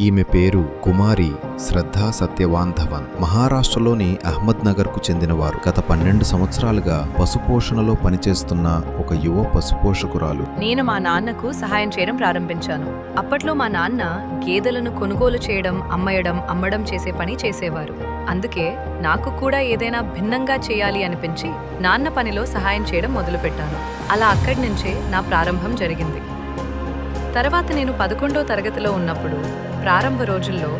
ఈమె పేరు కుమారి శ్రద్ధా సత్యవాన్ ధవన్ మహారాష్ట్రలోని అహ్మద్ నగర్కు చెందినవారు. గత పన్నెండు సంవత్సరాలుగా పశుపోషణలో పనిచేస్తున్న ఒక యువ పశుపోషకురాలు. నేను మా నాన్నకు సహాయం చేయడం ప్రారంభించాను. అప్పట్లో మా నాన్న గేదెలను కొనుగోలు చేయడం అమ్మయడం అమ్మడం చేసే పని చేసేవారు. అందుకే నాకు కూడా ఏదైనా భిన్నంగా చేయాలి అనిపించి నాన్న పనిలో సహాయం చేయడం మొదలుపెట్టాను. అలా అక్కడి నుంచే నా ప్రారంభం జరిగింది. తర్వాత నేను పదకొండో తరగతిలో ఉన్నప్పుడు ప్రారంభ రోజుల్లో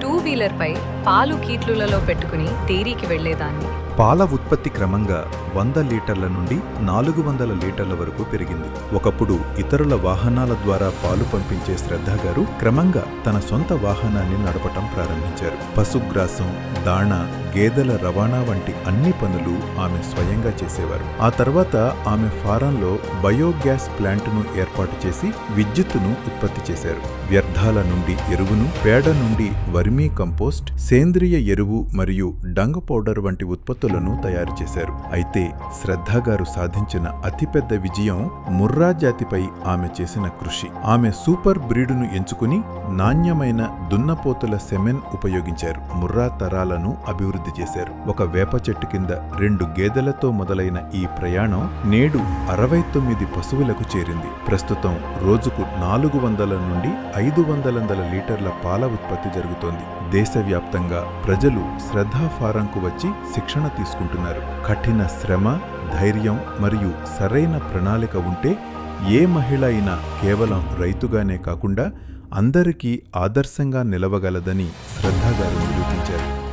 టూ వీలర్పై పాలు కీట్లులలో పెట్టుకుని తేరీకి వెళ్ళేదాన్ని పాల ఉత్పత్తి క్రమంగా వంద లీటర్ల నుండి నాలుగు వందల లీటర్ల వరకు పెరిగింది. ఒకప్పుడు ఇతరుల వాహనాల ద్వారా పాలు పంపించే శ్రద్ధ గారు క్రమంగా తన సొంత వాహనాన్ని నడపటం ప్రారంభించారు. పశుగ్రాసం దాణ గేదెల రవాణా వంటి అన్ని పనులు ఆమె స్వయంగా చేసేవారు. ఆ తర్వాత ఆమె ఫారంలో బయోగ్యాస్ ప్లాంట్ను ఏర్పాటు చేసి విద్యుత్తును ఉత్పత్తి చేశారు. వ్యర్థాల నుండి ఎరువును పేడ నుండి వర్మీ కంపోస్ట్ సేంద్రియ ఎరువు మరియు డంగ పౌడర్ వంటి ఉత్పత్తులను తయారు చేశారు. అయితే శ్రద్ధగారు సాధించిన అతిపెద్ద విజయం ముర్రా జాతిపై ఆమె చేసిన కృషి. ఆమె సూపర్ బ్రీడును ఎంచుకుని నాణ్యమైన దున్నపోతుల సెమెన్ ఉపయోగించారు. ముర్రా తరాలను అభివృద్ధి చేశారు. ఒక వేప చెట్టు కింద రెండు గేదెలతో మొదలైన ఈ ప్రయాణం నేడు అరవై తొమ్మిది పశువులకు చేరింది. ప్రస్తుతం రోజుకు నాలుగు వందల నుండి ఐదు వందలందల లీటర్ల పాల ఉత్పత్తి జరుగుతోంది. దేశవ్యాప్తంగా ప్రజలు శ్రద్ధా ఫారంకు వచ్చి శిక్షణ తీసుకుంటున్నారు. కఠిన శ్రమ ధైర్యం మరియు సరైన ప్రణాళిక ఉంటే ఏ మహిళ అయినా కేవలం రైతుగానే కాకుండా అందరికీ ఆదర్శంగా నిలవగలదని శ్రద్ధగారు నిరూపించారు.